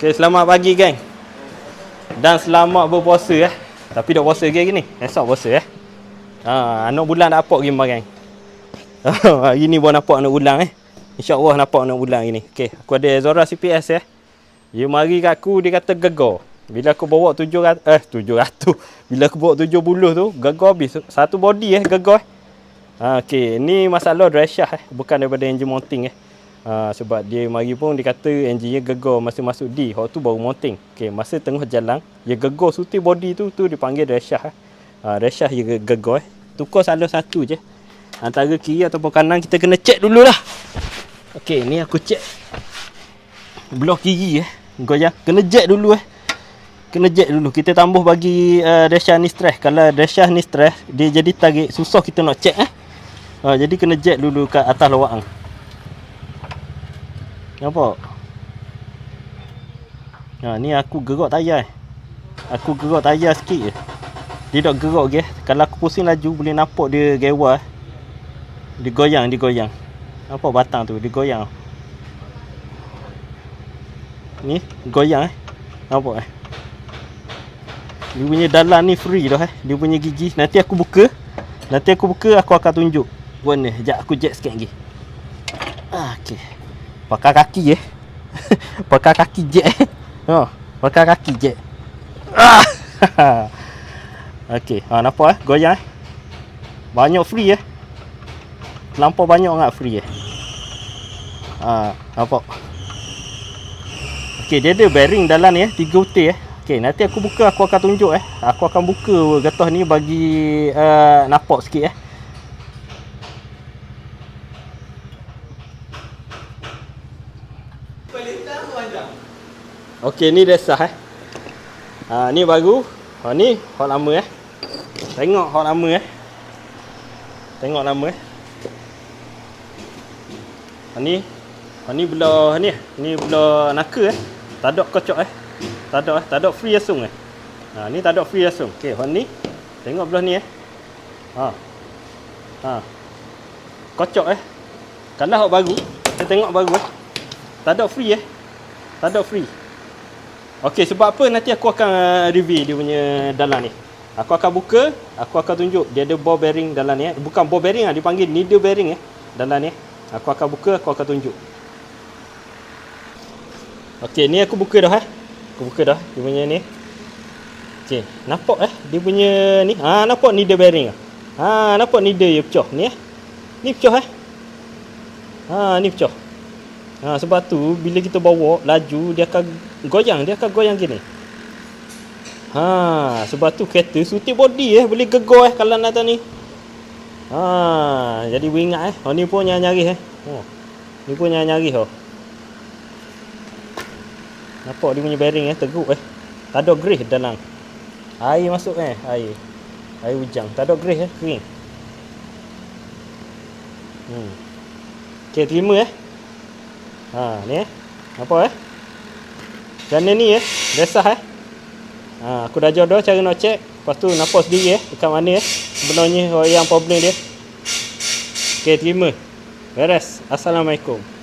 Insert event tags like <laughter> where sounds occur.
Okay, selamat pagi geng. Dan selamat berpuasa eh. Tapi dah puasa lagi ni. Esok puasa eh. Ha, anak bulan dah apok gimbal geng. <laughs> hari ni baru nampak anak bulan eh. InsyaAllah nampak anak bulan hari ni. Okay, aku ada Zora CPS eh. Dia mari kat aku, dia kata gegar. Bila aku bawa 700, eh 700. <laughs> Bila aku bawa 70 tu, gegar habis. Satu body eh, gegar eh. Ha, okay, ni masalah dryshah eh. Bukan daripada engine mounting eh. Ha, sebab dia mari pun dia kata enjin dia gegar masa masuk D. Hak tu baru mounting. Okay, masa tengah jalan, dia gegar suti body tu, tu dipanggil dryshah eh. Ha, dryshah dia gegar eh. Tukar salah satu je. Antara kiri ataupun kanan kita kena check dululah. Okay, ni aku check. Blok kiri eh. Goyang. Kena jack dulu eh. Kena jack dulu. Kita tambah bagi uh, Desha ni stress. Kalau Desha ni stress, dia jadi tarik. Susah kita nak check eh. Uh, jadi kena jack dulu kat atas lawak ang. Nampak? Ha, ni aku gerak tayar. Aku gerak tayar sikit je. Dia tak gerak ke. Kalau aku pusing laju, boleh nampak dia gewa. Dia goyang, dia goyang. Nampak batang tu, dia goyang. Ni, goyang eh. Nampak eh. Dia punya dalam ni free dah eh. Dia punya gigi. Nanti aku buka. Nanti aku buka, aku akan tunjuk. Warna. Sekejap aku jet sikit lagi. Ah, okay. Pakai kaki eh. <laughs> pakai kaki eh. Ha, pakai kaki jet. Ah. <laughs> Okey, ha nampak eh goyang eh. Banyak free eh. Terlampau banyak sangat free eh. Ha, nampak. Okey, dia ada bearing dalam ni eh, tiga utir eh. Okey, nanti aku buka aku akan tunjuk eh. Aku akan buka getah ni bagi uh, nampak sikit eh. Okey ni dah sah eh. Ha ni baru. Ha ni hot lama eh. Tengok hot lama eh. Tengok lama eh. Ha ni. Ha ni belah ni. Ni belah naka eh. Tak ada kocok eh. Tak ada eh. Tak ada free asung eh. Ha ni tak ada free asung. Okey, hot ni. Tengok belah ni eh. Ha. Ha. Kocok eh. Kalau hot baru, kita tengok baru eh. Tak ada free eh. Tak ada free. Okey, sebab apa nanti aku akan uh, review dia punya dalam ni. Aku akan buka, aku akan tunjuk dia ada ball bearing dalam ni eh. Bukan ball bearing ah, dipanggil needle bearing eh dalam ni. Aku akan buka, aku akan tunjuk. Okey, ni aku buka dah eh. Aku buka dah dia punya ni. Okey, nampak eh dia punya ni. Ha, nampak needle bearing ah. Ha, nampak needle dia pecah ni eh. Ni pecah eh. Ha, ni pecah. Ha, sebab tu bila kita bawa laju dia akan goyang, dia akan goyang gini. Ha, sebab tu kereta suti body eh boleh gegar eh kalau nak ni. Ha, jadi ingat eh. Oh ni pun nyari-nyari eh. Oh. Ni pun nyari-nyari oh. Nampak dia punya bearing eh teruk eh. Tak ada grease dalam. Air masuk eh, air. Air hujan. Tak ada grease eh, kering. Hmm. Okay, terima eh. Ha, ni eh. Apa eh? Macam ni eh. Desah eh. Ha, aku dah jodoh cara nak check. Lepas tu nampak sendiri eh. Dekat mana eh. Sebenarnya yang problem dia. Okay, terima. Beres. Assalamualaikum.